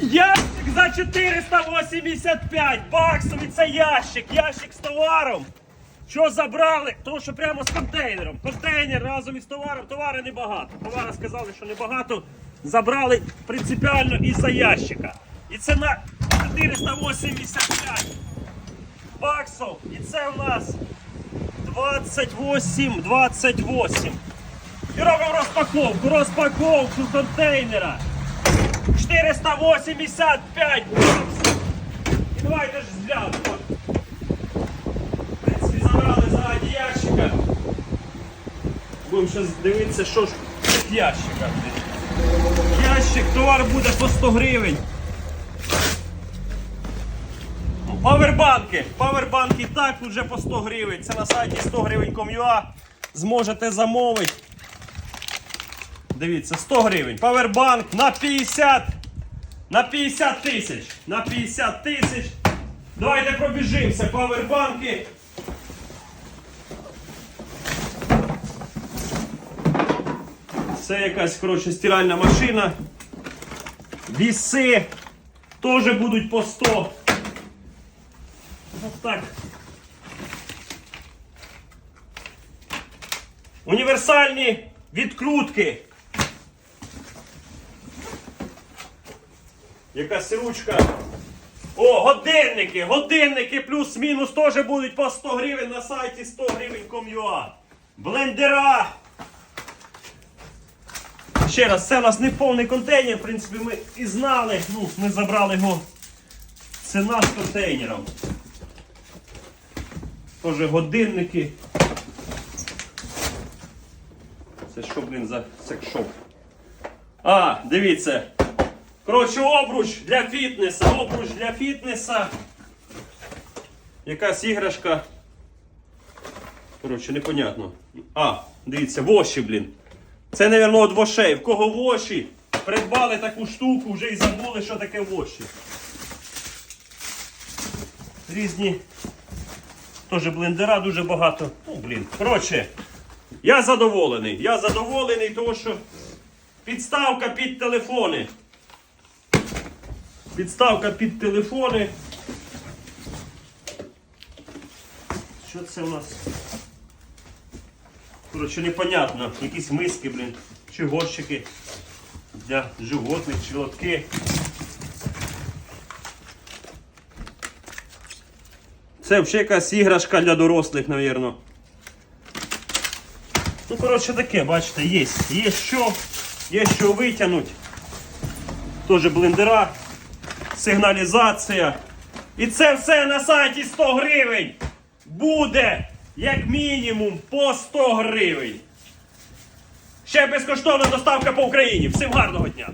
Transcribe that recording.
Ящик за 485 баксів і це ящик, ящик з товаром. Що забрали? Тому що прямо з контейнером. Контейнер разом із товаром, товари небагато. Товари сказали, що небагато. Забрали принципіально із-за ящика. І ціна 485 баксів. І це у нас 28, 28. І робимо розпаковку, розпаковку контейнера. 485 баксів. І давайте ж зглянемо. В принципі, забрали заради ящика. Будемо зараз дивитися, що ж в ящика. Ящик, товар буде по 100 гривень. Павербанки. Павербанки і так вже по 100 гривень. Це на сайті 100 гривень.com.ua. Зможете замовити. Дивіться, 100 гривень. Павербанк на 50. На 50 тисяч. На 50 тисяч. Давайте пробіжимося. Павербанки. Це якась коротше, стиральна машина. Віси теж будуть по 100. Ось так. Універсальні відкрутки. Якась ручка. О, годинники! Годинники плюс-мінус теж будуть по 100 гривень на сайті 100 гривень.com.ua. Блендера. Ще раз, це у нас не повний контейнер, в принципі, ми і знали. Ну, ми забрали його. Ціна з контейнером. Тоже годинники. Це що, блін, за секшоп? А, дивіться. Коротше, обруч для фітнеса, обруч для фітнеса. Якась іграшка. Коротше, непонятно. А, дивіться, воші, блін. Це, мабуть, від вошей. В кого воші? Придбали таку штуку, вже і забули, що таке воші. Різні Теж блендера дуже багато. Ну, блін. Коротше, я задоволений. Я задоволений, тому що підставка під телефони. Підставка під телефони. Що це у нас? Коротше, непонятно. Якісь миски, блін. Чи горщики для животних, чи лотки. Це взагалі якась іграшка для дорослих, мабуть. Ну, коротше, таке, бачите, є. Є що, є що витягнути. Теж блендера, сигналізація. І це все на сайті 100 гривень. Буде, як мінімум, по 100 гривень. Ще безкоштовна доставка по Україні. Всім гарного дня!